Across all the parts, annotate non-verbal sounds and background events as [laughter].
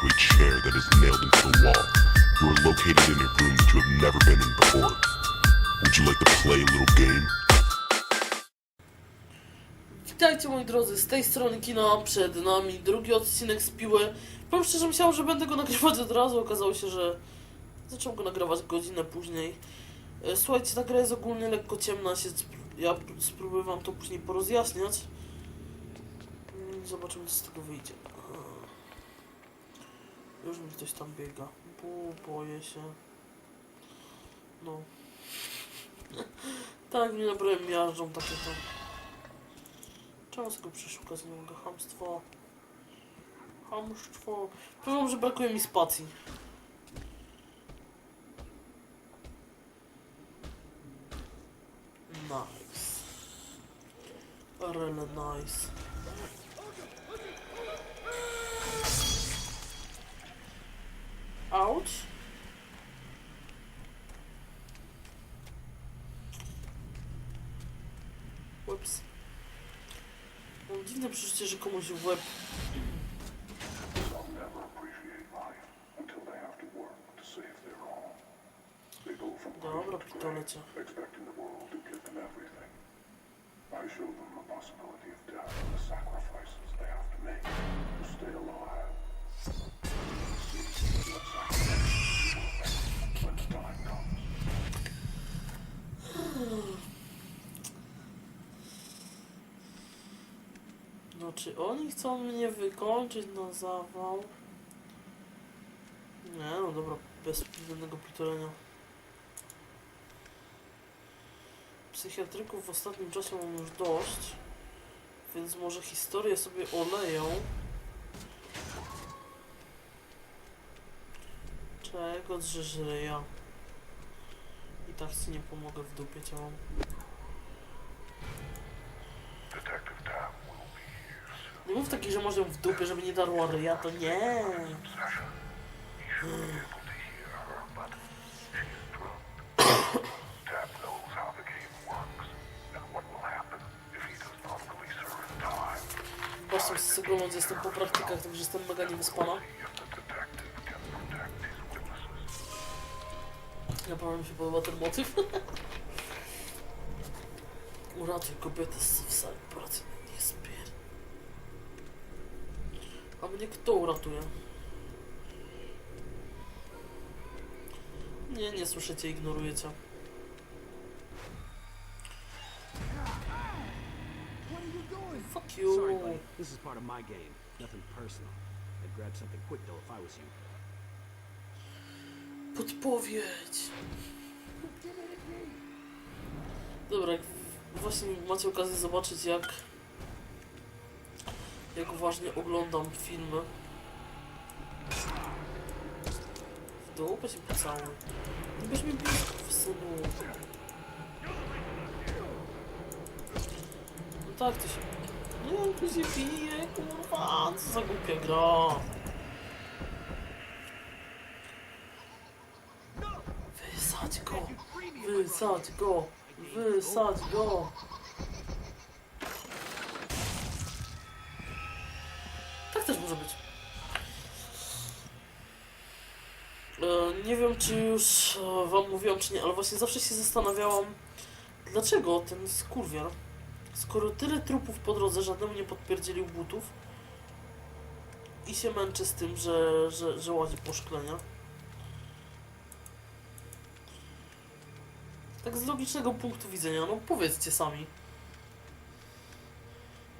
to a chair that is nailed into the wall. You are located in a room that you have never been in before. Would you like to play a little game? Witajcie moi drodzy, z tej strony kina, przed nami drugi odcinek z Piły. Powiem szczerze, myślałem, że będę go nagrywać od razu, okazało się, że zacząłem go nagrywać godzinę później. E, Słuchajcie, ta gra jest ogólnie lekko ciemna, się ja spróbuję wam to później porozjaśniać. Mm, Zobaczymy, co z tego wyjdzie. Już mi ktoś tam biega. Bu, boję się. No. [laughs] tak, mnie nabrałem miażdżą takie to. Czemu sobie przeszukać nie mogę? Hamstwo. Hamstwo. Powiem, że brakuje mi spacji. Nice. Really nice. out. Whoops. Mam dziwne przeczucie, że komuś w łeb Dobra, pitolecie. I show them the possibility of death and the sacrifices they have to make to stay alive. Czy oni chcą mnie wykończyć na zawał? Nie, no dobra, bez żadnego pitolenia. Psychiatryków w ostatnim czasie mam już dość, więc może historię sobie oleją. Czego ja? I tak ci nie pomogę w dupie ciałam. Detective Tam will be here soon. Nie mów taki, że może ją w dupie, żeby nie darła ryja, to nie. Session. He should be able to hear her, but she is drugged. Tam knows how the game works and what will happen if he does not release her in time. Właśnie z tego jestem po praktykach, także jestem mega niewyspana. Naprawdę mi się podoba ten motyw. [laughs] Uratuj kobietę z w sali operacyjnej, nie spier... A mnie kto uratuje? Nie, nie słyszycie, ignorujecie. Fuck you. Sorry, buddy. This is part of my game. Nothing personal. I'd grab something quick though if I was you. Podpowiedź. Dobra, właśnie macie okazję zobaczyć jak jak uważnie oglądam filmy. W dupę się pocałuj. Bierz mi blisko, synu. No tak, to się... Nie, tu się bije, kurwa, co za głupia gra. Wysadź go! Wysadź go! Wysadź go! Może być. E, nie wiem, czy już e, wam mówiłam, czy nie, ale właśnie zawsze się zastanawiałam, dlaczego ten skurwiel, skoro tyle trupów po drodze żadnemu nie podpierdzielił butów i się męczy z tym, że, że, że ładzi po szklenia. Tak z logicznego punktu widzenia, no powiedzcie sami.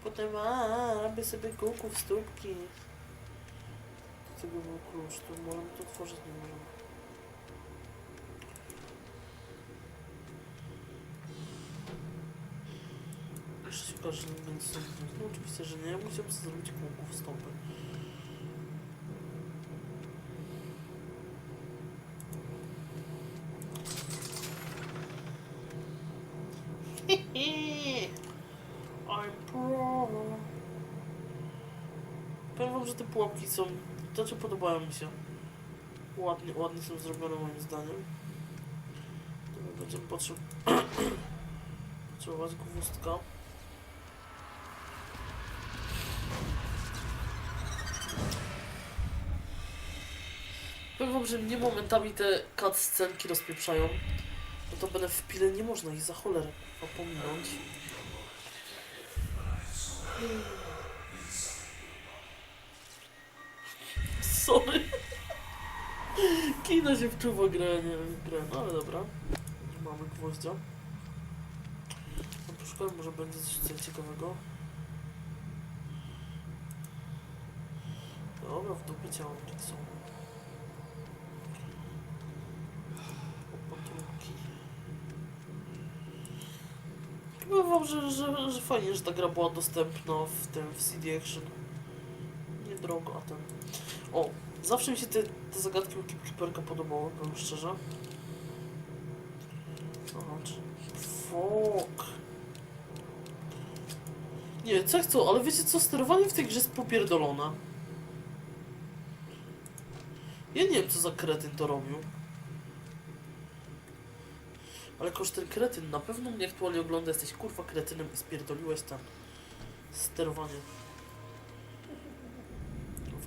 Potem, a, robię sobie kółków w stópki. Tego był klucz, to możemy to otworzyć, nie możemy. Jeszcze się okaże, że nie będzie. No oczywiście, że nie, ja musiałem sobie zrobić kółków w stopy. Są... Znaczy podobają mi się. Ładnie, ładnie są zrobione moim zdaniem. To będziemy potrzeb... [coughs] potrzebować gwózdka. wam, że mnie momentami te cutscenki rozpieprzają. No to będę w pile, nie można ich za cholerę pominąć. Sorry. Kina się wczuwa grę, nie grę, no ale dobra. Mamy gwoździa. No poszukamy, może będzie coś, ciekawego. Dobra, w dupie ciało Jacksona. Opatulki. Powiem wam, że, że, że fajnie, że ta gra była dostępna w tym, w CD Action. Niedrogo, a ten... O, zawsze mi się te, te zagadki u Keeperka podobały, powiem szczerze. Aha, czy... Fuck. Nie, co chcą, ale wiecie co, sterowanie w tej grze jest popierdolone. Ja nie wiem, co za kretyn to robił. Ale kosz ten kretyn, na pewno mnie aktualnie ogląda, jesteś kurwa kretynem i spierdoliłeś tam sterowanie.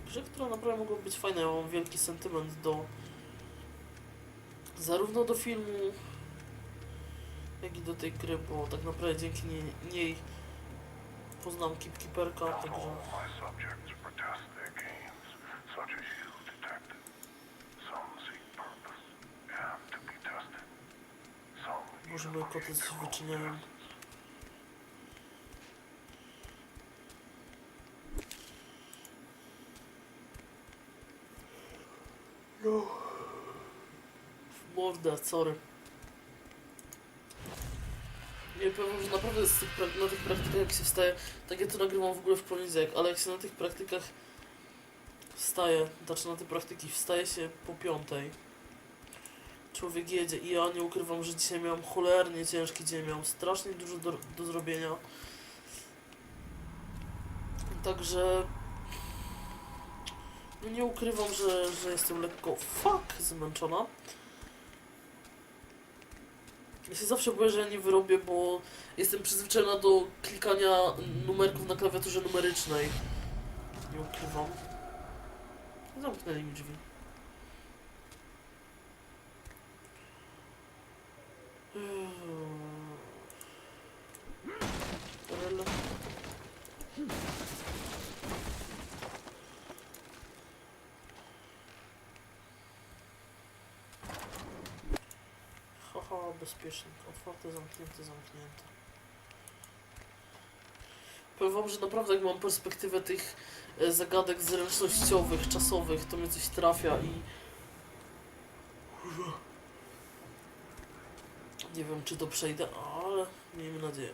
Grze, która naprawdę mogła być fajna, ja mam wielki sentyment do zarówno do filmu, jak i do tej gry, bo tak naprawdę dzięki niej, niej poznam Keepkeeperka, także... all my subjects protest their gains, such as you, Detective. Some seek purpose and to be tested. Some Może moje koty coś wyczyniają. No. W Mordę, sorry. Nie powiem, że naprawdę z tych na tych praktykach jak się wstaje, tak ja to nagrywam w ogóle w poniedziałek, ale jak się na tych praktykach wstaje, znaczy na te praktyki wstaje się po piątej, człowiek jedzie i ja nie ukrywam, że dzisiaj miałem cholernie ciężki dzień, miałem strasznie dużo do, do zrobienia. Także no nie ukrywam, że, że jestem lekko fuck zmęczona. Ja się zawsze boję, że ja nie wyrobię, bo jestem przyzwyczajona do klikania numerków na klawiaturze numerycznej. Nie ukrywam. Zamknęli mi drzwi. Rel. Haha, bezpiecznik. Otwarte, zamknięte, zamknięte. Powiem wam, że naprawdę jak mam perspektywę tych e, zagadek zręcznościowych, czasowych, to mnie coś trafia i... Nie wiem, czy to przejdę, ale miejmy nadzieję.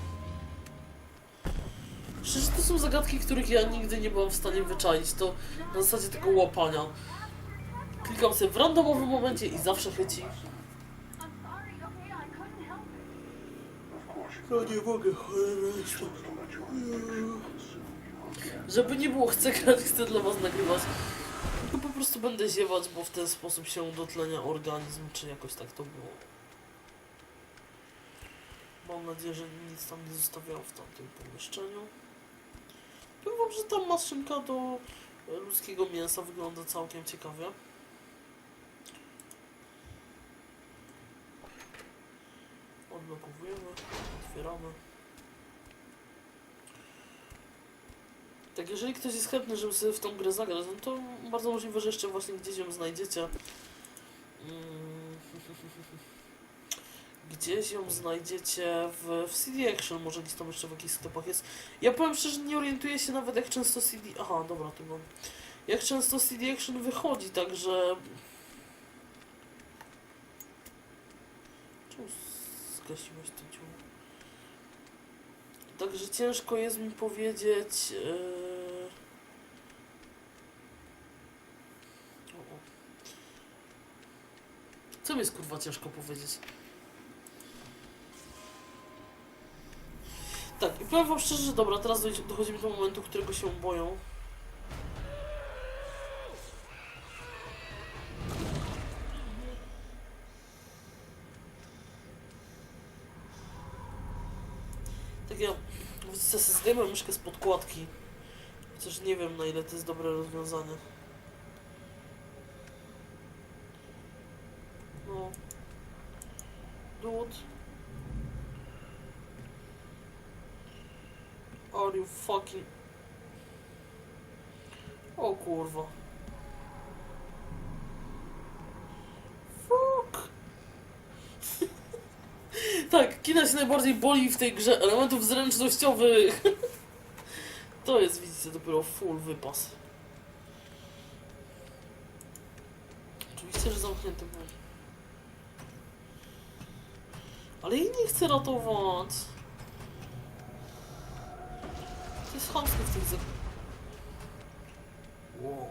Przecież to są zagadki, których ja nigdy nie byłam w stanie wyczaić. To na zasadzie tego łapania. Klikam sobie w randomowym momencie i zawsze chyci. No nie mogę, cholera. Żeby nie było, chcę grać, chcę dla was nagrywać. Tylko po prostu będę ziewać, bo w ten sposób się dotlenia organizm, czy jakoś tak to było. Mam nadzieję, że nic tam nie zostawiało w tamtym pomieszczeniu. Powiem że ta maszynka do ludzkiego mięsa wygląda całkiem ciekawie. Odblokowujemy, otwieramy. Tak, jeżeli ktoś jest chętny, żeby sobie w tą grę zagrać, no to bardzo możliwe, że jeszcze właśnie gdzieś ją znajdziecie. Mm. [laughs] Gdzieś ją znajdziecie w, w CD Action, może gdzieś tam jeszcze w jakichś sklepach jest. Ja powiem szczerze, nie orientuję się nawet jak często CD... Aha, dobra, tu mam. Jak często CD Action wychodzi, także... Czemu zgasiłeś to ciało. Także ciężko jest mi powiedzieć. Yy... Co mi jest kurwa ciężko powiedzieć? Tak, i powiem wam szczerze, że dobra, teraz dochodzimy do momentu, którego się boją. Tak ja co, sobie zdejmę myszkę z podkładki. Chociaż nie wiem na ile to jest dobre rozwiązanie. No. Dude. Are you fucking... O kurwa. Fuck. [laughs] tak, kina się najbardziej boli w tej grze elementów zręcznościowych. [laughs] to jest, widzicie, dopiero full wypas. Oczywiście, że zamknięty był. Ale jej nie chcę ratować. To jest chamskie w tych zagadkach. Wow.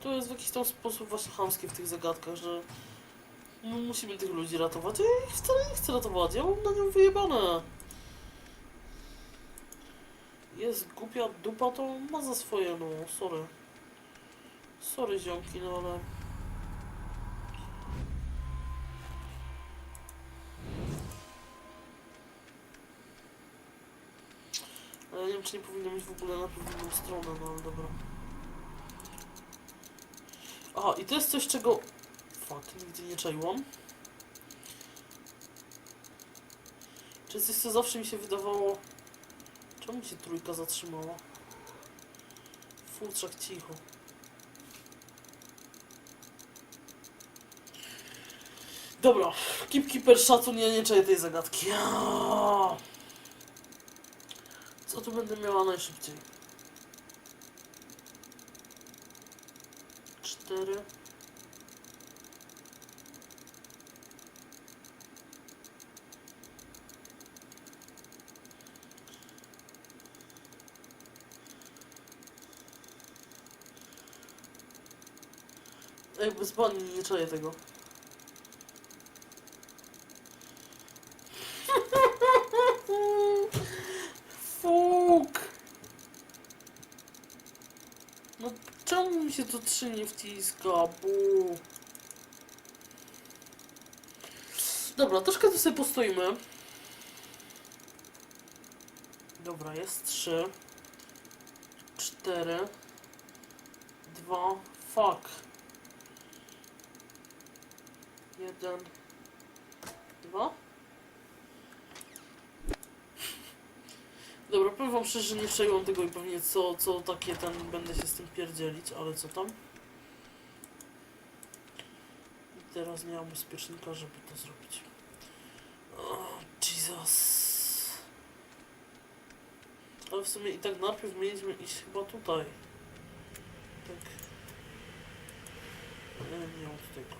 To jest w jakiś tam sposób właśnie w tych zagadkach, że no, musimy tych ludzi ratować. Ja ich wcale nie chcę ratować, ja mam na nią wyjebane. Jest głupia dupa, to ma za swoje, no, sorry. Sorry ziomki, no ale... Nie powinno mieć w ogóle na pewną stronę, no ale dobra. Aha, i to jest coś, czego... Fuck, nigdy nie czaiłam. Czy coś, co zawsze mi się wydawało... Czemu mi się trójka zatrzymała? Futrzak cicho. Dobra, Keep Keeper szacun, ja nie czaję tej zagadki. Aaaa. Co tu będę miała najszybciej? Cztery. Bez bani nie czaję tego. Fuk! No czemu mi się to trzy nie wciska? Bu. Dobra, troszkę tu sobie postoimy. Dobra, jest trzy. Cztery. Dwa. Fuck. Jeden. Dwa. Dobra, powiem wam szczerze, nie przejęłam tego i pewnie co, co takie ten będę się z tym pierdzielić, ale co tam? I teraz mam bezpiecznika, żeby to zrobić. O, Jesus. Ale w sumie i tak najpierw mieliśmy iść chyba tutaj. Tak. Nie, nie mam tutaj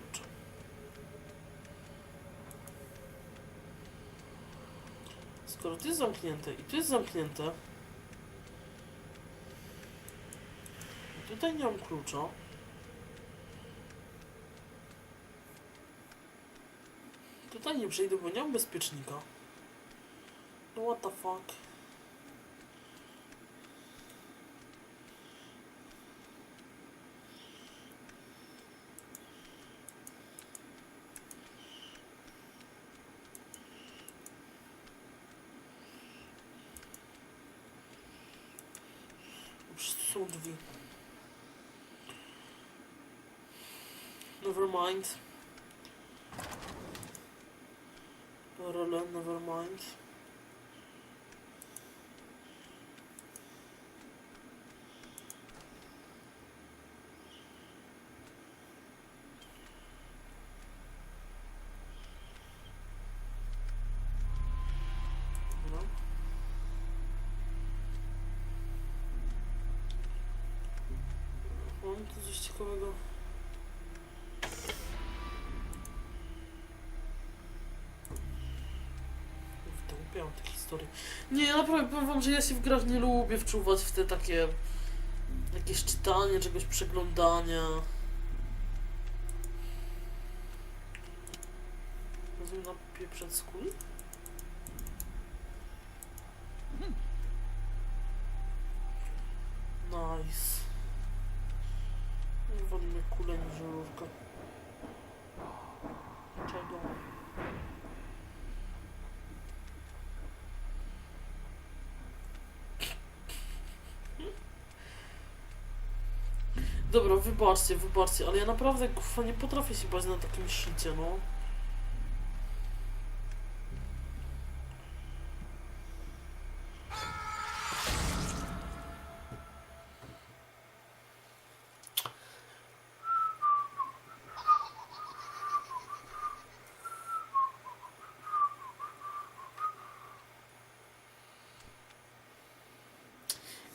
Skoro tu jest zamknięte i tu jest zamknięte. I tutaj nie mam klucza. Tutaj nie przejdę, bo nie mam bezpiecznika. No what the fuck. Przecież tu są drzwi. Never mind. Rele, never mind. Dobra. Mam tu coś Uwielbiam te historie. Nie, naprawdę powiem wam, że ja się w grach nie lubię wczuwać w te takie jakieś czytanie, czegoś przeglądania. Rozumiem na pieprzec kuli? Nice. Nie wolimy kulę niż żarówkę. Czego? Dobra, wybaczcie, wybaczcie, ale ja naprawdę kurwa nie potrafię się bać na takim szycie, no.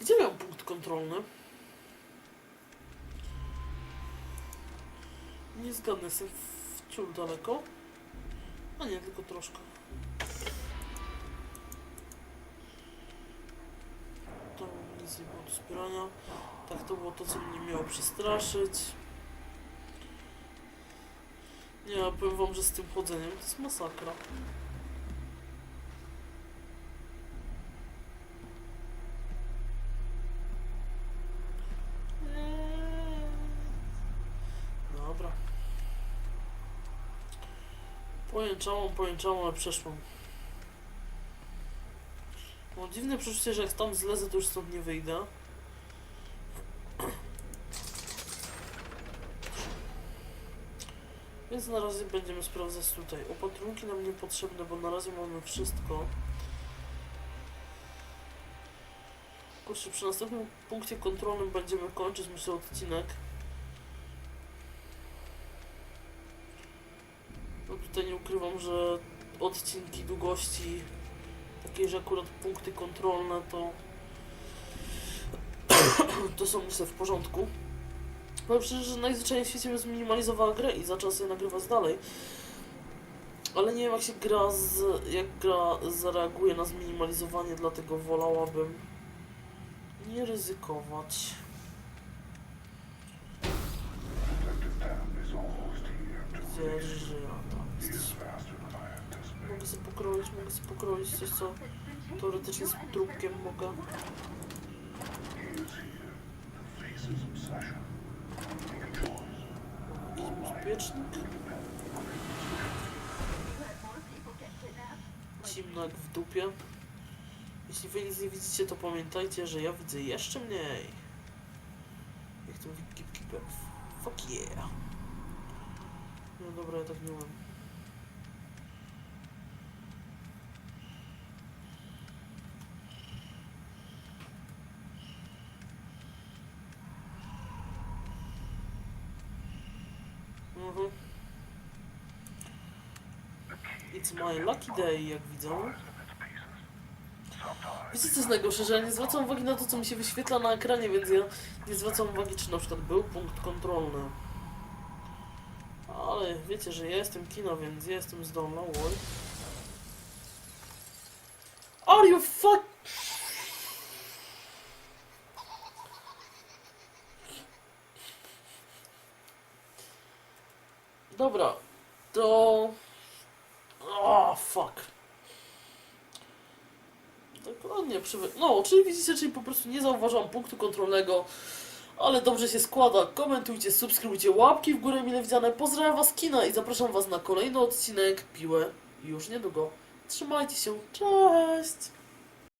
Gdzie miał punkt kontrolny? Jestem w ciul daleko. A nie, tylko troszkę. To nic nie było do zbierania. Tak, to było to, co mnie miało przestraszyć. Nie, ja powiem wam, że z tym chodzeniem to jest masakra. Eee. Dobra. Pojęczałam, pojęczałam, ale przeszłam. Mam dziwne przeczucie, że jak tam zlezę, to już stąd nie wyjdę. Więc na razie będziemy sprawdzać tutaj. Opatrunki nam niepotrzebne, bo na razie mamy wszystko. Kurczę, przy następnym punkcie kontrolnym będziemy kończyć, myślę, odcinek. No tutaj nie ukrywam, że odcinki długości takiej, że akurat punkty kontrolne to [clears throat] to są myślę w porządku. Powiem szczerze, że najzwyczajniej w świecie bym zminimalizowała grę i zaczęła sobie nagrywać dalej. Ale nie wiem jak się gra z, jak gra zareaguje na zminimalizowanie, dlatego wolałabym nie ryzykować. Protective Mogę sobie pokroić, mogę sobie pokroić coś, co teoretycznie z trupkiem mogę. Bezpiecznik. Zimno jak w dupie. Jeśli wy nic nie widzicie, to pamiętajcie, że ja widzę jeszcze mniej. Jak to mówi. Fuck yeah. No dobra, ja tak nie umiem. It's my lucky day, jak widzę. Wiecie co jest najgorsze, że ja nie zwracam uwagi na to, co mi się wyświetla na ekranie, więc ja nie zwracam uwagi, czy na przykład był punkt kontrolny. Ale wiecie, że ja jestem kino, więc ja jestem zdolna, oj. Are you fuck... Dobra, to... Oh, fuck. No, czyli widzicie, czyli po prostu nie zauważam punktu kontrolnego, ale dobrze się składa. Komentujcie, subskrybujcie, łapki w górę mile widziane. Pozdrawiam was kina i zapraszam was na kolejny odcinek Piłę już niedługo. Trzymajcie się, cześć!